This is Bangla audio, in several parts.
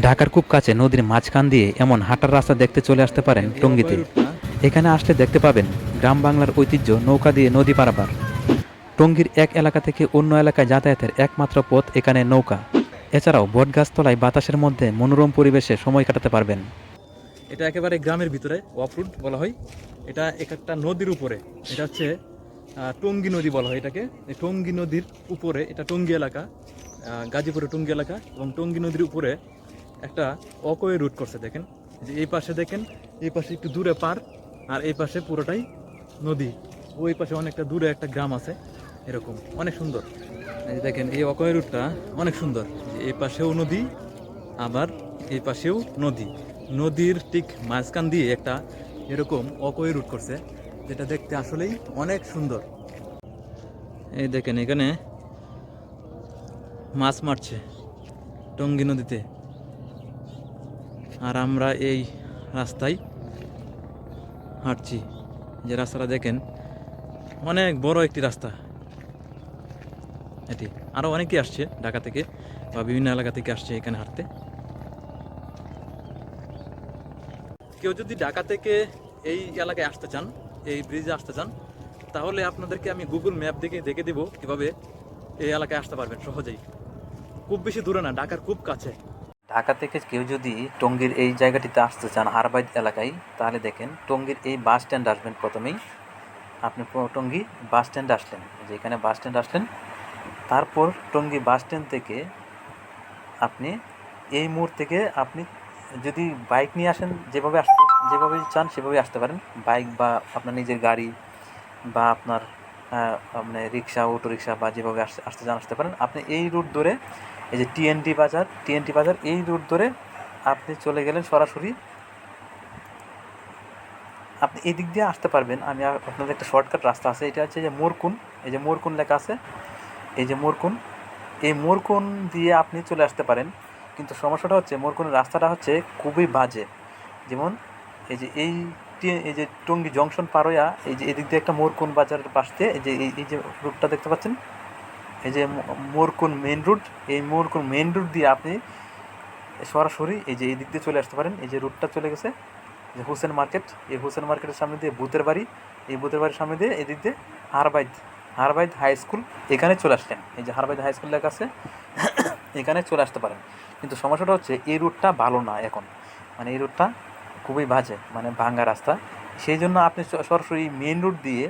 ঢাকার খুব কাছে নদীর মাঝখান দিয়ে এমন হাঁটার রাস্তা দেখতে চলে আসতে পারেন টঙ্গীতে। এখানে আসলে দেখতে পাবেন গ্রাম বাংলার ঐতিহ্য নৌকা দিয়ে নদী পারাপার। টঙ্গীর এক এলাকা থেকে অন্য এলাকায় যাতায়াতের একমাত্র পথ এখানে নৌকা। এছাড়াও বটগাছতলায় বাতাসের মধ্যে মনোরম পরিবেশে সময় কাটাতে পারবেন। এটা একেবারে গ্রামের ভিতরে, অফরুট বলা হয়। এটা এক একটা নদীর উপরে। এটা হচ্ছে টঙ্গী নদী বলা হয় এটাকে। টঙ্গী নদীর উপরে, এটা টঙ্গী এলাকা গাজীপুরের টঙ্গী এলাকা এবং টঙ্গী নদীর উপরে একটা অকোয়ে রুট করছে, দেখেন। যে এই পাশে দেখেন, এই পাশে একটু দূরে পার, আর এই পাশে পুরোটাই নদী। ওই পাশে অনেকটা দূরে একটা গ্রাম আছে, এরকম। অনেক সুন্দর। এই দেখেন, এই অকোয়ে রুটটা অনেক সুন্দর। এই পাশেও নদী, আবার এই পাশেও নদী। নদীর ঠিক মাঝখান দিয়ে একটা এরকম অকই রুট করছে, যেটা দেখতে আসলেই অনেক সুন্দর। এই দেখেন, এখানে মাছ মারছে টঙ্গী নদীতে। আর আমরা এই রাস্তায় হাঁটছি। যে রাস্তাটা দেখেন, অনেক বড় একটি রাস্তা। এটি আরও অনেকেই আসছে ঢাকা থেকে বা বিভিন্ন এলাকা থেকে আসছে এখানে হাঁটতে। কেউ যদি ঢাকা থেকে এই এলাকায় আসতে চান, এই ব্রিজে আসতে চান, তাহলে আপনাদেরকে আমি গুগল ম্যাপ দেখে দেখে দিব কীভাবে এই এলাকায় আসতে পারবেন সহজেই। খুব বেশি দূরে না, ঢাকার খুব কাছে। ঢাকা থেকে কেউ যদি টঙ্গীর এই জায়গাটিতে আসতে চান হারবাইদ এলাকায়, তাহলে দেখেন টঙ্গীর এই বাস স্ট্যান্ড আসবেন প্রথমেই। আপনি টঙ্গী বাস স্ট্যান্ড আসলেন। যে এখানে বাস স্ট্যান্ড আসলেন। তারপর টঙ্গী বাস স্ট্যান্ড থেকে আপনি এই মোড় থেকে আপনি যদি বাইক নিয়ে আসেন, যেভাবে আসতে, যেভাবে চান সেভাবে আসতে পারেন। বাইক বা আপনার নিজের গাড়ি বা আপনার আপনার রিক্সা অটো রিক্সা বা যেভাবে আসতে আসতে চান আসতে পারেন। আপনি এই রুট ধরে এই যে টিএনটি বাজার টিএনটি বাজার এই রুট ধরে আপনি চলে গেলেন সরাসরি। আপনি এই দিক দিয়ে আসতে পারবেন। আমি আপনাদের একটা শর্টকাট রাস্তা আছে, এটা হচ্ছে যে মোরকুন। এই যে মোরকুন লেখা আছে, এই যে মোরকুন। এই মোরকুন দিয়ে আপনি চলে আসতে পারেন। কিন্তু সমস্যাটা হচ্ছে, মোরকুনের রাস্তাটা হচ্ছে খুবই বাজে। যেমন এই যে এই এই যে টঙ্গি জংশন পারোয়া এই যে এদিক দিয়ে একটা মোরকুন বাজারের পাশ দিয়ে এই যে এই যে রুটটা দেখতে পাচ্ছেন এই যে মোরকুন মেন রুট, এই মোরকুন মেন রুট দিয়ে আপনি সরাসরি এই যে এই দিক দিয়ে চলে আসতে পারেন। এই যে রুটটা চলে গেছে যে হোসেন মার্কেট, এই হোসেন মার্কেটের সামনে দিয়ে ভূতের বাড়ি, এই ভূতের বাড়ির সামনে দিয়ে এদিক দিয়ে হারবাইদ হারবাইদ হাই স্কুল এখানে চলে আসলেন। এই যে হারবাইদ হাই স্কুল লেখা আছে এখানে চলে আসতে পারেন। কিন্তু সমস্যাটা হচ্ছে এই রুটটা ভালো না এখন। মানে এই রুটটা খুবই বাজে মানে ভাঙ্গা রাস্তা। সেই জন্য আপনি সরাসরি মেন রুট দিয়ে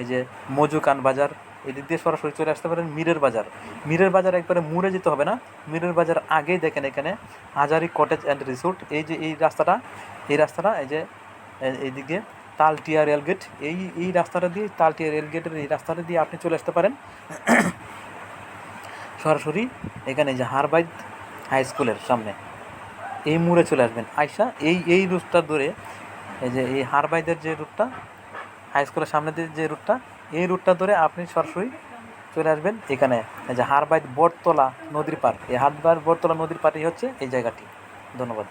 এই যে মজুকান বাজার এদিক দিয়ে সরাসরি চলে আসতে পারেন মিরের বাজার। মিরের বাজার একবারে মুড়ে যেতে হবে না। মিরের বাজার আগেই দেখেন এখানে হাজারি কটেজ অ্যান্ড রিসোর্ট এই যে, এই রাস্তাটা এই রাস্তাটা, এই যে এইদিক তালটিয়া রেলগেট এই এই রাস্তাটা দিয়ে, তালটিয়া রেলগেটের এই রাস্তাটা দিয়ে আপনি চলে আসতে পারেন। সরাসরি এখানে যে হারবাইদ হাই স্কুলের সামনে। এই মোড়ে চলে আসবেন। আয়সা এই এই রুটটা ধরে এই যে, এই হারবাইদের যে রুটটা হাই স্কুলের সামনে দিয়ে যে রুটটা এই রুটটা ধরে আপনি সরাসরি চলে আসবেন এখানে। এই যে হারবাইদ বটতলা নদীর পার এই হারবাইদ বটতলা নদীর পাড়েই হচ্ছে এই জায়গাটি। ধন্যবাদ।